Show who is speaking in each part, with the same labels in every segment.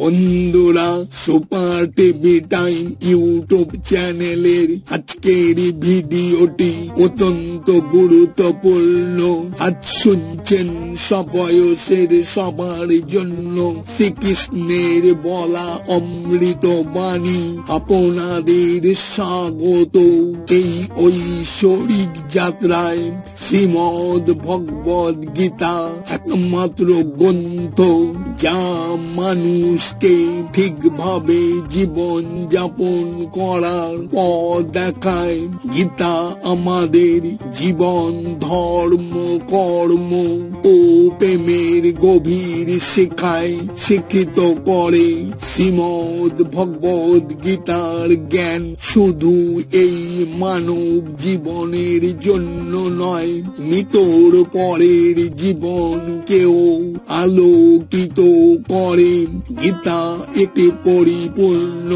Speaker 1: বন্ধুরা super TV time YouTube চ্যানেলের আজকের ভিডিওটি অত্যন্ত গুরুত্বপূর্ণ। আজ শুনছেন সবয়সের সবার জন্য শ্রীকৃষ্ণের বলা অমৃত বাণী। আপনাদের স্বাগত। এই ঐশ্বরিক যাত্রায় শ্রীমদ ভগবদ গীতা একমাত্র গ্রন্থ যা মানুষকে ঠিকভাবে জীবন যাপন করার পথ দেখায়। গীতা আমাদের জীবন, ধর্ম, কর্ম ও প্রেমের গভীর শিক্ষায় শিক্ষিত করে শ্রীমদ ভগবদ গীতার জ্ঞান। শুধু এই মানব জীবনের জন্য নয়, মৃতর পরের জীবনকেও আলোকিত করে। গীতা একটি পরিপূর্ণ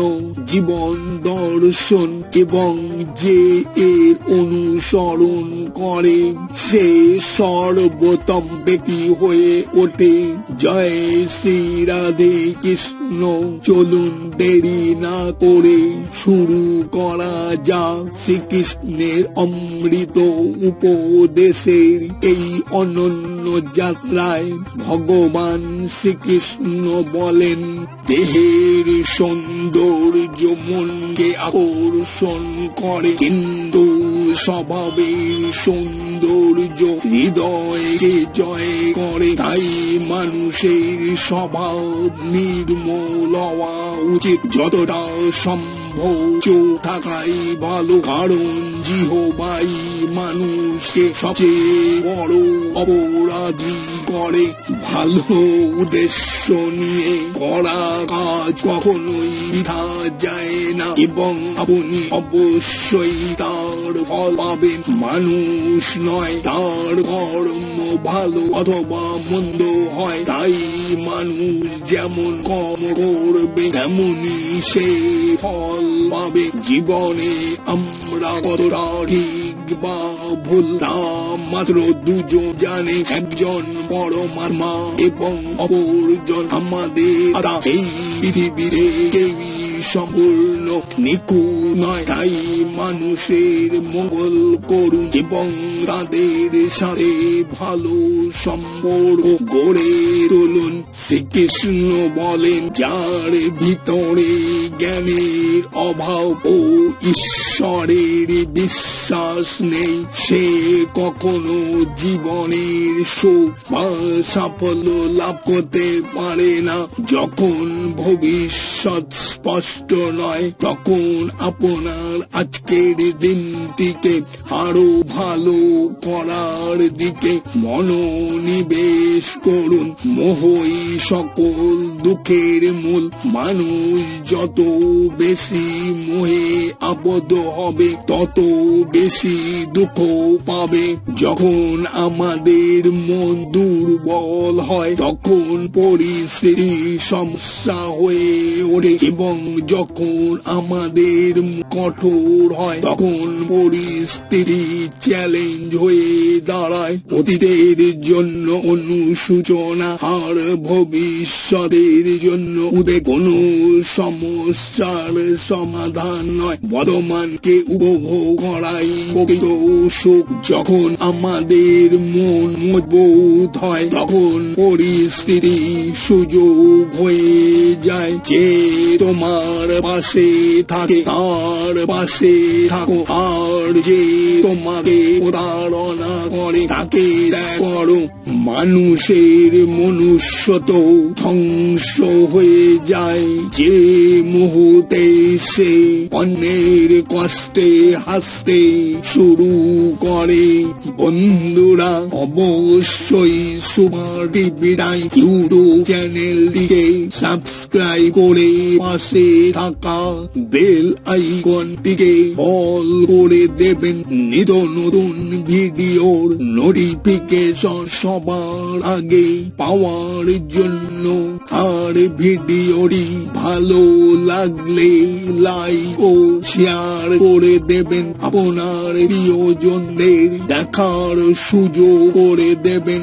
Speaker 1: জীবন দর্শন এবং যে এর অনুসরণ করে, সে সর্বোত্তম ব্যক্তি হয়ে ওঠে। জয় শ্রী রাধে কৃষ্ণ। চলুন দেরি না করে শুরু করা যাক। শ্রীকৃষ্ণের অমৃত উপদেশের এই অনন্য যাত্রায় ভগবান শ্রীকৃষ্ণ বলেন, দেহের সৌন্দর্য মনকে আকর্ষণ করে। কিন্তু স্বভাবের সৌন্দর্য হৃদয়কে জয় করে তাই মানুষের স্বভাব নির্মল হওয়া উচিত। যতটা সম্ভব চোখ থাকাই ভালো কারণ জিহবাই মানুষকে সবচেয়ে বড় অপরাধী করে। ভালো উদ্দেশ্য নিয়ে করা কাজ কখনোই বৃথা যায় না এবং আপনি অবশ্যই তার ফল পাবেন। মানুষ নয়, তার কর্ম ভালো অথবা মন্দ হয়। তাই মানুষ যেমন কর্ম করবে, তেমনি সে ফল পাবে জীবনে আমরা কতটা ঠিক বা ভুল তা মাত্র দুজন জানে। একজন পরমাত্মা এবং অপরজন আমাদের। এই কেউই সম্পূর্ণ নিকু নয়। তাই মানুষের মঙ্গল করুন এবং তাদের সাথে ভালো সম্পর্ক গড়ে তুলুন। শ্রীকৃষ্ণ বলেন যার ভিতরে জ্ঞানের অভাব ও ঈশ্বরের বিশ্বাস নেই, সে কখনো জীবনের সুখ সাফল্য লাভ করতে পারে না। যখন ভবিষ্যৎ স্পষ্ট নয়, তখন আপনার আজকের দিনটিকে আরও ভালো করার দিকে মনোনিবেশ করুন। মোহই সকল দুঃখের মূল। মানুষ যত বেশি মোহে আবদ্ধ হবে, তত বেশি দুঃখ পাবে। যখন আমাদের মন দুর্বল হয়, তখন পরিস্থিতি সমস্যা হয়ে ওঠে এবং যখন আমাদের কঠোর হয়। তখন পরিস্থিতি চ্যালেঞ্জ হয়ে দাঁড়ায়। অতীতের জন্য অনুসূচনা, আর ভবিষ্যতের জন্য উদে কোনো সমস্যার সমাধান নয়। বর্তমানকে উপভোগ করাই প্রকৃত সুখ। যখন আমাদের মন মজবুত হয়, তখন পরিস্থিতি সুযোগ হয়ে যায়। যে তোমার পাশে থাকে, তার পাশে থাকো আর যে তোমাকে প্রতারণা করে তাকে করো। মানুষের মনুষ্যত ধ্বংস হয়ে যায়। যে মুহূর্তে সে অন্যের কষ্টে হাসতে শুরু করে। বন্ধুরা, অবশ্যই সুপার টিভিটাই ইউটিউব চ্যানেলটিকে সাবস্ক্রাইব করে পাশে থাকা বেল আইকনটিকে অল করে দেবেন। নিত নতুন ভিডিওর নোটিফিকেশন সবার আগে পাওয়ার জন্য আর ভিডিওটি ভালো লাগলে লাইক ও শেয়ার করে দেবেন। আপনার প্রিয়জনদের দেখার সুযোগ করে দেবেন।